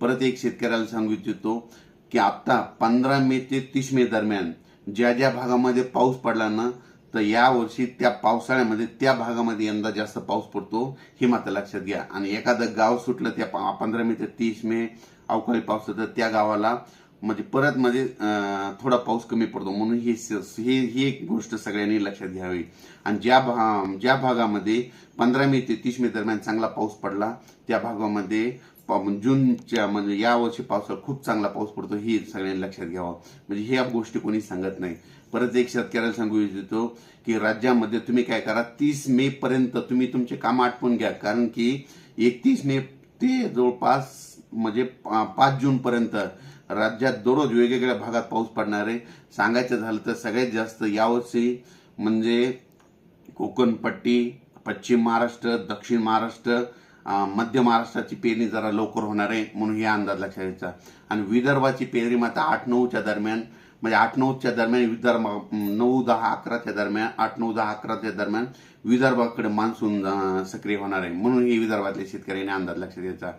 परत एक शेतकऱ्याला सांगू इच्छितो की आता पंधरा मे ते तीस मे दरम्यान ज्या ज्या भागामध्ये पाऊस पडला ना तर यावर्षी त्या पावसाळ्यामध्ये त्या भागामध्ये यंदा जास्त पाऊस पडतो हे मात्र लक्षात घ्या. आणि एखादं गाव सुटलं त्या पंधरा मे ते तीस मे अवकाळी पाऊस तर त्या गावाला म्हणजे परत म्हणजे थोडा पाऊस कमी पडतो. म्हणून ही स- ही ही एक गोष्ट सगळ्यांनी लक्षात घ्यावी. आणि ज्या भा ज्या भागामध्ये पंधरा मे ते तीस मे दरम्यान चांगला पाऊस पडला त्या भागामध्ये जूनच्या म्हणजे या वर्षी पावसाळा खूप चांगला पाऊस पडतो ही सगळ्यांनी लक्षात घ्यावं. म्हणजे ह्या गोष्टी कोणी सांगत नाही. परत एक शेतकऱ्याला सांगू इच्छितो की राज्यामध्ये तुम्ही काय करा तीस मे पर्यंत तुम्ही तुमचे काम आटपून घ्या. कारण की एकतीस मे ते जवळपास म्हणजे पा- पाच जून पर्यंत राज्यात दररोज वेगवेगळ्या भागात पाऊस पडणार आहे. सांगायचं झालं तर सगळ्यात जास्त यावर्षी म्हणजे कोकणपट्टी पश्चिम महाराष्ट्र दक्षिण महाराष्ट्र मध्य महाराष्ट्राची पेरणी जरा लवकर होणार आहे म्हणून हे अंदाज लक्षात घ्यायचा. आणि विदर्भाची पेरणी मात्र आठ नऊच्या दरम्यान म्हणजे आठ नऊच्या दरम्यान विदर्भ नऊ दहा अकराच्या दरम्यान आठ नऊ दहा अकराच्या दरम्यान विदर्भाकडे मान्सून सक्रिय होणार आहे. म्हणून हे विदर्भातल्या शेतकऱ्यांनी अंदाज लक्षात घ्यायचा.